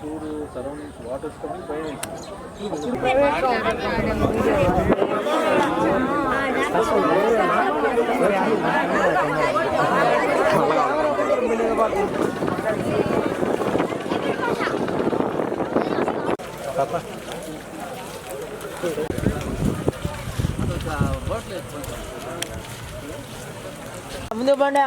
Tour surroundings water వస్తుంది భయం ముందు బండి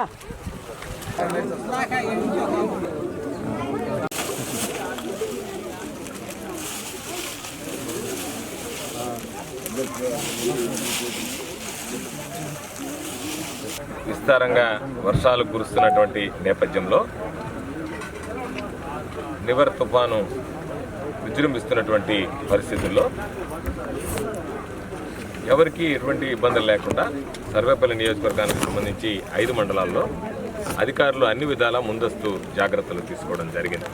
విస్తారంగా వర్షాలు కురుస్తున్నటువంటి నేపథ్యంలో నివర్ తుఫాను విజృంభిస్తున్నటువంటి పరిస్థితుల్లో ఎవరికీ ఎటువంటి ఇబ్బందులు లేకుండా సర్వేపల్లి నియోజకవర్గానికి సంబంధించి ఐదు మండలాల్లో అధికారులు అన్ని విధాలా ముందస్తు జాగ్రత్తలు తీసుకోవడం జరిగింది.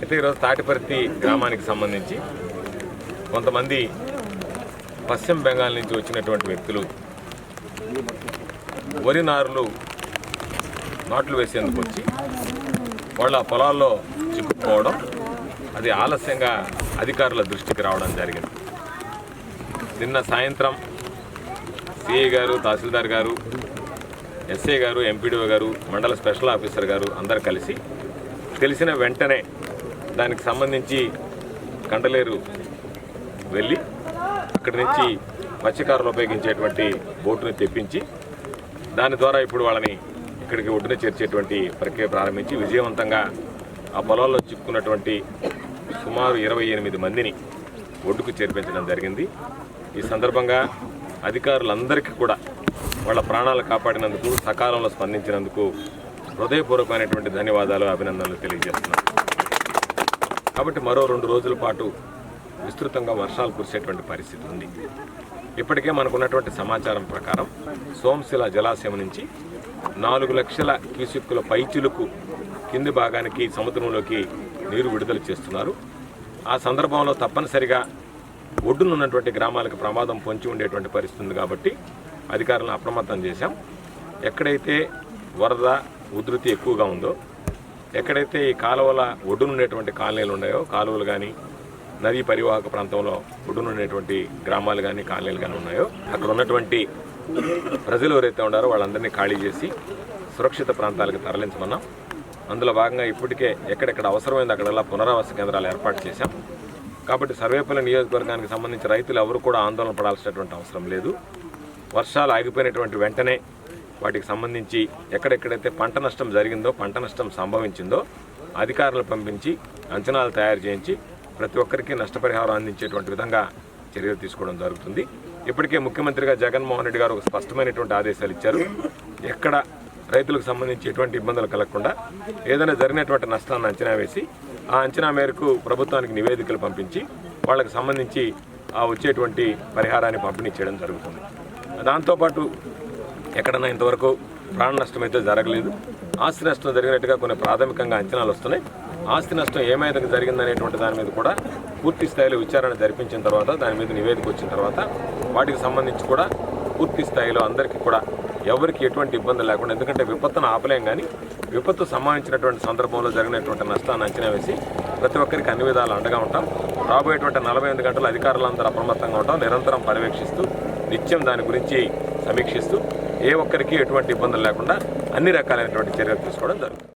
అయితే ఈరోజు తాటిపర్తి గ్రామానికి సంబంధించి కొంతమంది పశ్చిమ బెంగాల్ నుంచి వచ్చినటువంటి వ్యక్తులు వరి నారులు నాట్లు వేసేందుకు వచ్చి వాళ్ళ పొలాల్లో చిక్కుకుపోవడం అది ఆలస్యంగా అధికారుల దృష్టికి రావడం జరిగింది. నిన్న సాయంత్రం సిఐ గారు తహసీల్దార్ గారు ఎస్ఐ గారు ఎంపీడీఓ గారు మండల స్పెషల్ ఆఫీసర్ గారు అందరు కలిసి తెలిసిన వెంటనే దానికి సంబంధించి కండలేరు వెళ్ళి అక్కడి నుంచి మత్స్యకారులు ఉపయోగించేటువంటి బోటుని తెప్పించి దాని ద్వారా ఇప్పుడు వాళ్ళని ఇక్కడికి ఒడ్డున చేర్చేటువంటి ప్రక్రియ ప్రారంభించి విజయవంతంగా ఆ పొలాల్లో చిక్కుకున్నటువంటి సుమారు ఇరవై ఎనిమిది మందిని ఒడ్డుకు చేర్పించడం జరిగింది. ఈ సందర్భంగా అధికారులందరికీ కూడా వాళ్ళ ప్రాణాలు కాపాడినందుకు సకాలంలో స్పందించినందుకు హృదయపూర్వకమైనటువంటి ధన్యవాదాలు అభినందనలు తెలియజేస్తున్నాను కాబట్టి మరో రెండు రోజుల పాటు విస్తృతంగా వర్షాలు కురిసేటువంటి పరిస్థితి ఉంది. ఇప్పటికే మనకున్నటువంటి సమాచారం ప్రకారం సోమశిల జలాశయం నుంచి నాలుగు లక్షల క్యూసిక్కుల పైచులకు కింది భాగానికి సముద్రంలోకి నీరు విడుదల చేస్తున్నారు. ఆ సందర్భంలో తప్పనిసరిగా ఒడ్డునున్నటువంటి గ్రామాలకు ప్రమాదం పొంచి ఉండేటువంటి పరిస్థితి ఉంది కాబట్టి అధికారులను అప్రమత్తం చేశాం. ఎక్కడైతే వరద ఉధృతి ఎక్కువగా ఉందో ఎక్కడైతే ఈ కాలువల ఒడ్డునుండేటువంటి కాలనీలు ఉన్నాయో కాలువలు కానీ నదీ పరివాహక ప్రాంతంలో ఉండేటువంటి గ్రామాలు కానీ కాలనీలు కానీ ఉన్నాయో అక్కడ ఉన్నటువంటి ప్రజలు ఎవరైతే ఉన్నారో వాళ్ళందరినీ ఖాళీ చేసి సురక్షిత ప్రాంతాలకు తరలించమన్నాం. అందులో భాగంగా ఇప్పటికే ఎక్కడెక్కడ అవసరమైంది అక్కడల్లా పునరావాస కేంద్రాలు ఏర్పాటు చేశాం. కాబట్టి సర్వేపల్లి నియోజకవర్గానికి సంబంధించి రైతులు ఎవరు కూడా ఆందోళన పడాల్సినటువంటి అవసరం లేదు. వర్షాలు ఆగిపోయినటువంటి వెంటనే వాటికి సంబంధించి ఎక్కడెక్కడైతే పంట నష్టం జరిగిందో పంట నష్టం సంభవించిందో అధికారులు పంపించి అంచనాలు తయారు చేయించి ప్రతి ఒక్కరికి నష్టపరిహారం అందించేటువంటి విధంగా చర్యలు తీసుకోవడం జరుగుతుంది. ఇప్పటికే ముఖ్యమంత్రిగా జగన్మోహన్ రెడ్డి గారు ఒక స్పష్టమైనటువంటి ఆదేశాలు ఇచ్చారు. ఎక్కడ రైతులకు సంబంధించి ఎటువంటి ఇబ్బందులు కలగకుండా ఏదైనా జరిగినటువంటి నష్టాన్ని అంచనా వేసి ఆ అంచనా మేరకు ప్రభుత్వానికి నివేదికలు పంపించి వాళ్ళకి సంబంధించి ఆ వచ్చేటువంటి పరిహారాన్ని పంపిణీ చేయడం జరుగుతుంది. దాంతోపాటు ఎక్కడన్నా ఇంతవరకు ప్రాణ నష్టం అయితే జరగలేదు. ఆస్తి నష్టం జరిగినట్టుగా కొన్ని ప్రాథమికంగా అంచనాలు వస్తున్నాయి. ఆస్తి నష్టం ఏమైనా జరిగిందనేటువంటి దాని మీద కూడా పూర్తి స్థాయిలో విచారణ జరిపించిన తర్వాత దాని మీద నివేదిక వచ్చిన తర్వాత వాటికి సంబంధించి కూడా పూర్తి స్థాయిలో అందరికీ కూడా ఎవరికి ఎటువంటి ఇబ్బంది లేకుండా ఎందుకంటే విపత్తును ఆపలేం కానీ విపత్తు సంబంధించినటువంటి సందర్భంలో జరిగినటువంటి నష్టాన్ని అంచనా వేసి ప్రతి ఒక్కరికి అన్ని విధాలు అండగా ఉంటాం. రాబోయేటువంటి నలభై ఎనిమిది గంటలు అధికారులందరూ అప్రమత్తంగా ఉంటాం. నిరంతరం పర్యవేక్షిస్తూ నిత్యం దాని గురించి సమీక్షిస్తూ ఏ ఒక్కరికి ఎటువంటి ఇబ్బందులు లేకుండా అన్ని రకాలైనటువంటి చర్యలు తీసుకోవడం జరుగుతుంది.